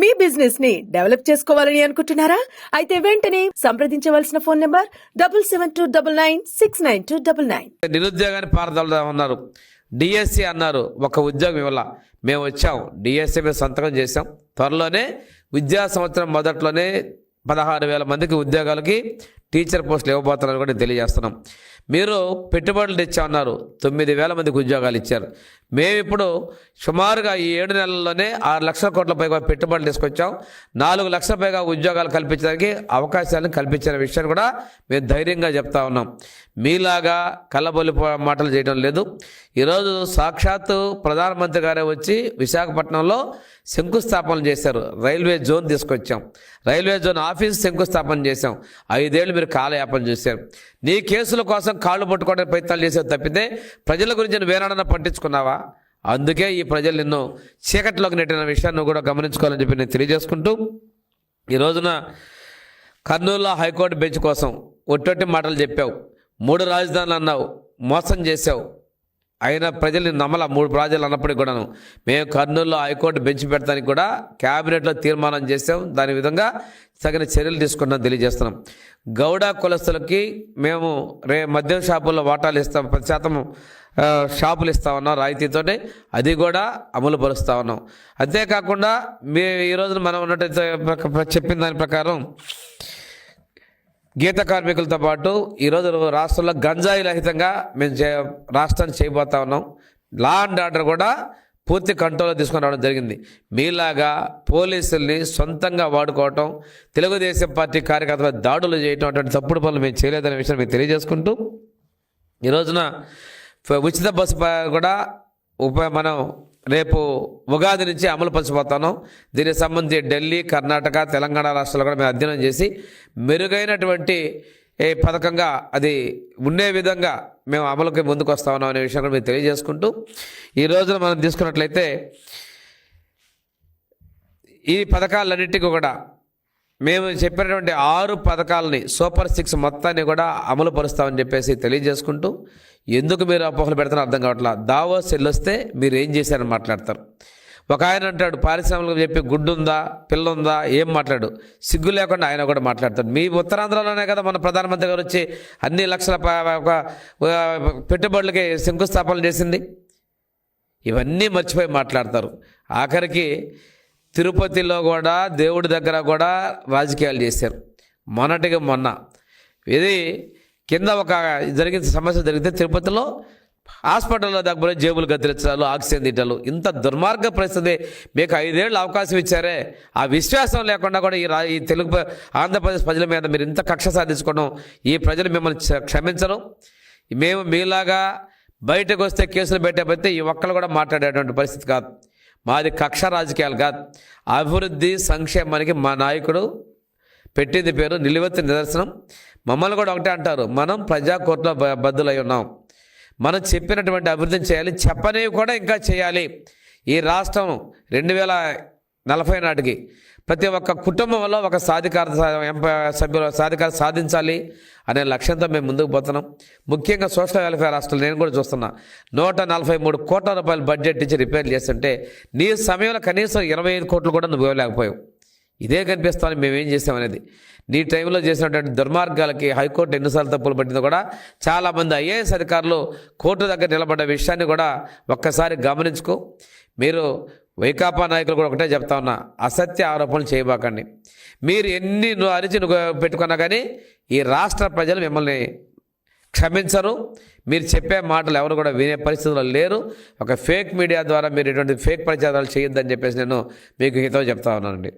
మీ బిజినెస్ని డెవలప్ చేసుకోవాలని అనుకుంటున్నారా? అయితే వెంటనే సంప్రదించవలసిన phone number double seven two double nine six nine two double nine. నిరుద్యోగాన్ని పారదల ఉన్నారు డిఎస్సి అన్నారు ఒక ఉద్యోగం ఇవ్వాల? మేము వచ్చాం. డిఎస్సి మేము సంతకం చేసాం త్వరలోనే విద్యా సంవత్సరం మొదట్లోనే పదహారు వేల మందికి ఉద్యోగాలకి టీచర్ పోస్టులు ఇవ్వబోతున్నారు కూడా తెలియజేస్తున్నాం. మీరు పెట్టుబడులు తెచ్చామన్నారు తొమ్మిది వేల మందికి ఉద్యోగాలు ఇచ్చారు. మేము ఇప్పుడు సుమారుగా ఈ ఏడు నెలల్లోనే ఆరు లక్షల కోట్ల పైగా పెట్టుబడులు తీసుకొచ్చాం. నాలుగు లక్షల పైగా ఉద్యోగాలు కల్పించడానికి అవకాశాలను కల్పించిన విషయాన్ని కూడా మేము ధైర్యంగా చెప్తా ఉన్నాం. మీలాగా కళ్ళబొల్లి మాటలు చేయడం లేదు. ఈరోజు సాక్షాత్తు ప్రధానమంత్రి గారే వచ్చి విశాఖపట్నంలో శంకుస్థాపన చేశారు. రైల్వే జోన్ తీసుకొచ్చాం. రైల్వే జోన్ ఆఫీస్ శంకుస్థాపన చేశాం. ఐదేళ్ళు మీరు కాలయాపన చేశారు. నీ కేసుల కోసం కాళ్ళు పట్టుకోవడానికి ప్రయత్నాలు చేసేది తప్పితే ప్రజల గురించి నువ్వు వేనాడన్నా పట్టించుకున్నావా? అందుకే ఈ ప్రజలు నిన్ను చీకట్లోకి నెట్టిన విషయాన్ని కూడా గమనించుకోవాలని చెప్పి నేను తెలియజేసుకుంటూ ఈ రోజున కర్నూలులో హైకోర్టు బెంచ్ కోసం ఒట్టొట్టి మాటలు చెప్పావు. మూడు రాజధానులు అన్నావు. మోసం చేసావు అయిన ప్రజల్ని నమ్మల మూడు ప్రాజెక్టులు అన్నప్పటికీ కూడాను. మేము కర్నూలులో హైకోర్టు బెంచ్ పెడతానికి కూడా క్యాబినెట్లో తీర్మానం చేసాం దాని విధంగా తగిన చర్యలు తీసుకుంటాం తెలియజేస్తున్నాం. గౌడ కులస్తులకి మేము రే మద్యం షాపుల్లో వాటాలు ఇస్తాం. పది శాతం షాపులు ఇస్తా ఉన్నాం రాయితీతోనే. అది కూడా అమలు పరుస్తూ ఉన్నాం. అంతేకాకుండా మీ ఈ రోజున మనం ఉన్నట్టు ప్రక- చెప్పిన దాని ప్రకారం గీత కార్మికులతో పాటు ఈరోజు రాష్ట్రంలో గంజాయి రహితంగా మేము చే రాష్ట్రాన్ని చేయబోతా ఉన్నాం. లా అండ్ ఆర్డర్ కూడా పూర్తి కంట్రోల్లో తీసుకొని రావడం జరిగింది. మీలాగా పోలీసుల్ని సొంతంగా వాడుకోవటం తెలుగుదేశం పార్టీ కార్యకర్తల దాడులు చేయటం అటువంటి తప్పుడు పనులు మేము చేయలేదనే విషయం మేము తెలియజేసుకుంటూ ఈ రోజున ఉచిత బస్సు కూడా ఉప మనం రేపు ఉగాది నుంచి అమలు పరచబోతాను దీనికి సంబంధించి ఢిల్లీ కర్ణాటక తెలంగాణ రాష్ట్రాలు కూడా మేము అధ్యయనం చేసి మెరుగైనటువంటి ఏ పథకంగా అది ఉండే విధంగా మేము అమలుకి ముందుకు వస్తా ఉన్నాం అనే విషయం కూడా మేము తెలియజేసుకుంటూ ఈ రోజున మనం తీసుకున్నట్లయితే ఈ పథకాలన్నింటికి కూడా మేము చెప్పినటువంటి ఆరు పథకాలని సూపర్ సిక్స్ మొత్తాన్ని కూడా అమలు పరుస్తామని చెప్పేసి తెలియజేసుకుంటూ ఎందుకు మీరు అపోహలు పెడతారో అర్థం కావట్లా? దావోస్ వెళ్ళొస్తే మీరు ఏం చేశారని మాట్లాడతారు. ఒక ఆయన అంటాడు పారిశ్రామికం చెప్పి గుడ్డుందా పిల్లుందా పిల్ల ఉందా ఏం మాట్లాడు? సిగ్గు లేకుండా ఆయన కూడా మాట్లాడతాడు. మీ ఉత్తరాంధ్రలోనే కదా మన ప్రధానమంత్రి గారు వచ్చి అన్ని లక్షల ఒక పెట్టుబడులకి శంకుస్థాపన చేసింది? ఇవన్నీ మర్చిపోయి మాట్లాడతారు. ఆఖరికి తిరుపతిలో కూడా దేవుడి దగ్గర కూడా రాజకీయాలు చేశారు. మొన్నటికి మొన్న. ఇది కింద ఒక జరిగిన సమస్య జరిగితే తిరుపతిలో హాస్పిటల్లో దగ్గర జేబులు కత్తిరించాలు ఆక్సిజన్ తిట్టాలు ఇంత దుర్మార్గ పరిస్థితి. మీకు ఐదేళ్ళు అవకాశం ఇచ్చారే. ఆ విశ్వాసం లేకుండా కూడా ఈ రా ఈ తెలుగు ఆంధ్రప్రదేశ్ ప్రజల మీద మీరు ఇంత కక్ష సాధించుకోవడం ఈ ప్రజలు మిమ్మల్ని క్షమించరు. మేము మీలాగా బయటకు వస్తే కేసులు పెట్టకపోతే ఈ ఒక్కరు కూడా మాట్లాడేటువంటి పరిస్థితి కాదు. మాది కక్ష రాజకీయాలు కాదు. అభివృద్ధి సంక్షేమానికి మా నాయకుడు పెట్టింది పేరు నిలువెత్తు నిదర్శనం. మమ్మల్ని కూడా ఒకటే అంటారు మనం ప్రజా కోర్టులో బద్దులై ఉన్నాం. మనం చెప్పినటువంటి అభివృద్ధిని చేయాలి చెప్పనివి కూడా ఇంకా చేయాలి. ఈ రాష్ట్రం రెండు వేల నలభై నాటికి ప్రతి ఒక్క కుటుంబంలో ఒక సాధికార సభ్యులు సభ్యుల సాధికారత సాధించాలి అనే లక్ష్యంతో మేము ముందుకు పోతున్నాం. ముఖ్యంగా సోషల్ వెల్ఫేర్ హాస్టల్ నేను కూడా చూస్తున్నా. నూట నలభై మూడు కోట్ల రూపాయలు బడ్జెట్ ఇచ్చి రిపేర్ చేస్తుంటే నీ సమయంలో కనీసం ఇరవై ఐదు కోట్లు కూడా నువ్వు ఇవ్వలేకపోయావు. ఇదే కనిపిస్తామని మేమేం చేసామనేది నీ టైంలో చేసినటువంటి దుర్మార్గాలకి హైకోర్టు ఎన్నిసార్లు తప్పులు పట్టిందో కూడా చాలామంది ఐఏఎస్ అధికారులు కోర్టు దగ్గర నిలబడ్డ విషయాన్ని కూడా ఒక్కసారి గమనించుకో. మీరు వైకాపా నాయకులు కూడా ఒకటే చెప్తా ఉన్నా అసత్య ఆరోపణలు చేయబాకండి. మీరు ఎన్ని నువ్వు అరిచి నువ్వు పెట్టుకున్నా కానీ ఈ రాష్ట్ర ప్రజలు మిమ్మల్ని క్షమించరు. మీరు చెప్పే మాటలు ఎవరు కూడా వినే పరిస్థితుల్లో లేరు. ఒక ఫేక్ మీడియా ద్వారా మీరు ఇటువంటి ఫేక్ ప్రచారాలు చేయొద్దని చెప్పేసి నేను మీకు హితవు చెప్తా ఉన్నానండి.